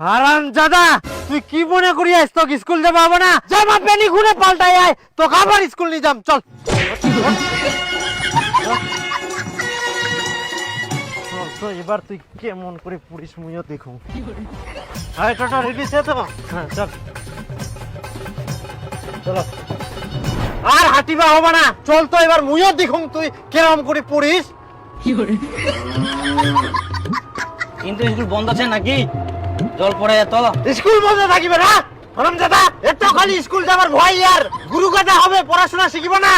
হারাম জাদা তুই কি মনে করি আইস তোকে স্কুল যাব হবে না? জামা প্যানি খুলে পাল্টাই আয় তোকে আবার স্কুল নিয়ে যাম চল। চল তো এবার তুই কেমন করে পুলিশ মুইও দেখো। হ্যাঁ টোটো রেডি সে তো হ্যাঁ চল। চলো। আর হাঁটিবা হবে না। চল তো এবার মুইও দেখুন তুই কেরম করে পড়িস। কিন্তু স্কুল বন্ধ আছে নাকি? জল পড়ে যেত স্কুল বন্ধ থাকিবে না? হরম দাদা এত খালি স্কুল যাবার ভয় আর গুরু গাদা হবে পড়াশোনা শিখিব না।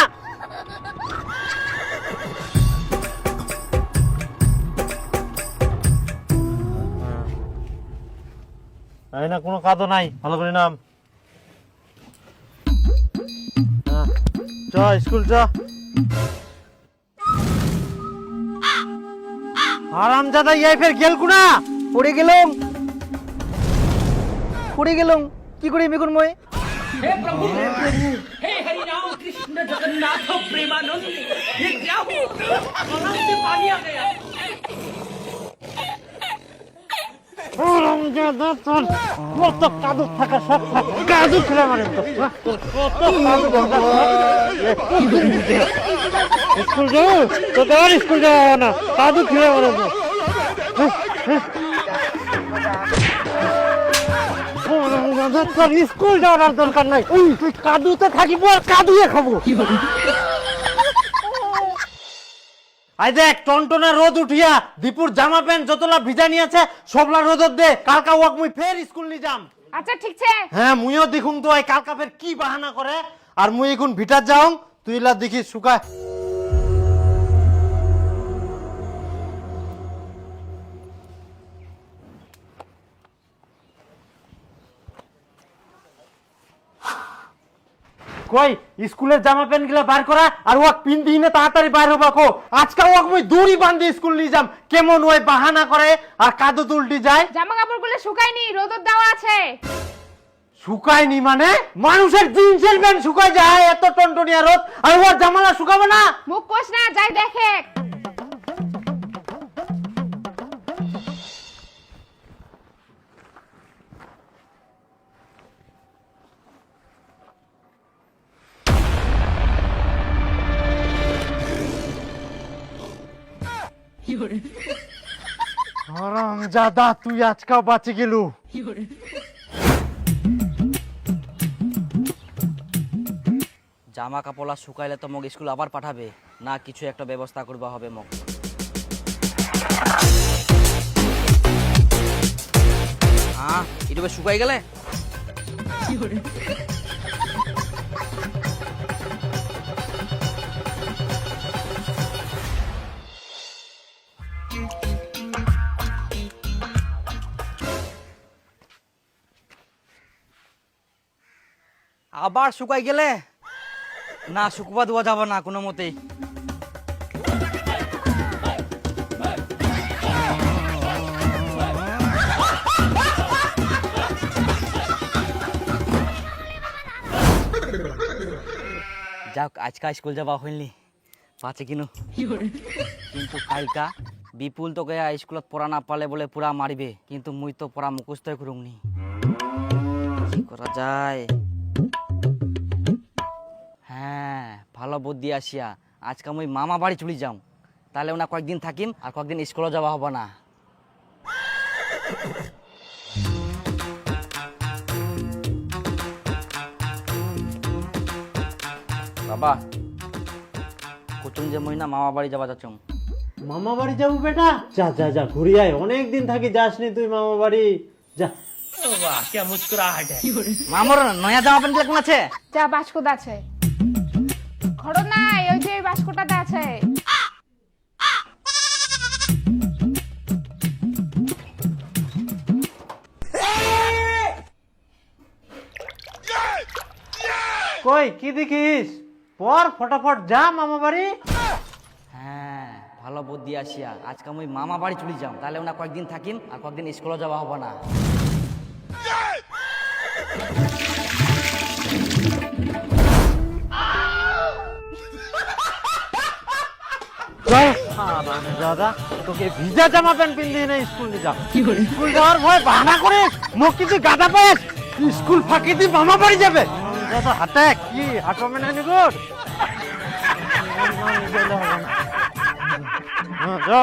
এই না কোনো কাদো নাই। ভালো করে নাম। চ স্কুল চ। আরাম দাদা ইয়াই ফের গেল কুনা? পড়ে গেলাম। পড়ে গেলাম কি করি মেগুন মই हे हरि राम कृष्ण जगन्नाथ प्रेमानंद ये क्या हुआ गला से पानी आ गया আরাম দাদা তোর কত কাদু থাকা সব কাদু খেলে মানে তো কত কাদু থাকা স্কুল যাও তো তোমার স্কুল যাওয়া না কাদু খেলে মানে তো দাদা তোর স্কুল যাওয়ার আর দরকার নাই। উই, তুই কাদুতে থাকিব আর কাদুয়ে খাব। আই দেখ টনটনা রোদ উঠিয়া দীপুর জামা প্যান্ট যতলা ভিজা নিয়েছে সবলা রোদত দে কালকা ওয়াক মুই ফের স্কুল নি যাম। আচ্ছা ঠিক আছে। হ্যাঁ মুইও দেখুন তো এই কালকা ফের কি বাহানা করে। আর মুই এখন ভিটার যাও তুইলা দেখি শুকায়। কই? স্কুলের জামা প্যান্টগুলা বার করা আর ওয়াক পিন দিই না তাড়াতাড়ি বার হবা কো। আজকে ওয়াক মুই দড়ি বান্ধি স্কুল নিয়ে যাম। কেমন ওই বাহানা করে আর কাদো দুলটি যায়? জামা কাপড়গুলো শুকায়নি রোদর দেওয়া আছে। শুকায়নি মানে? মানুষের জিন্সের প্যান্ট শুকায় যায় এত টনটনিয়া রোদ আর ওর জামালা শুকাবে না? মুখ কোষ না যাই দেখে। জাদা তুই আজকাও বাঁচে গেলু জামা কাপড় আর শুকাইলে তো মগ স্কুল আবার পাঠাবে না কিছু একটা ব্যবস্থা করবা হবে মগ হ্যাঁ এটা শুকাই গেলে আবার শুকাই গেলে? না, শুকবা দেওয়া যাবে না, কোনো মতেই। যাক, আজকা স্কুল যাবা হইনি পাচ্ছে কিনু। কিন্তু কালকা বিপুল তোকে স্কুলত পড়া না পালে বলে পুরা মারিবে, কিন্তু মুই তো পড়া মুখস্থই করুমনি। করা যায়? হ্যাঁ ভালো বুদ্ধি আসিয়া। আজকে আমি মামা বাড়ি চলে যাও তাহলে ওনা কয়েকদিন থাকিম আর কয়েকদিন স্কুলে যাওয়া হবে না। বাবা কুচুম যে মহিনা মামা বাড়ি যাওয়া যাচ্ছ মামা বাড়ি যাব বেটা? যা যা যা ঘুরে আয়। অনেক দিন থাকি যাসনি তুই মামা বাড়ি। যা। বাহ কে নয়া জামা প্যান্ট লাগন আছে? যা বাসকোদ আছে। ঘর নাই ওই যে বাস্কটাতে আছে। কই কি দেখিস? পর ফটাফট যা মামা বাড়ি। হ্যাঁ ভালো বুদ্ধি আসিয়া। আজকে আমি মামা বাড়ি চলে যাও তাহলে ওনা কয়েকদিন থাকিম আর কয়েকদিন স্কুলে যাওয়া হবে না। দাদা তোকে ভিজা জামা প্যান্ট পিন্দি না স্কুল যা স্কুল যাওয়ার ভয় বাহানা করে মুখ কিছু গাদা পাস স্কুল ফাঁকি দিয়ে মামা বাড়ি যাবে। দাদা হাতে কি হাঁটো মেনে নিগুর যা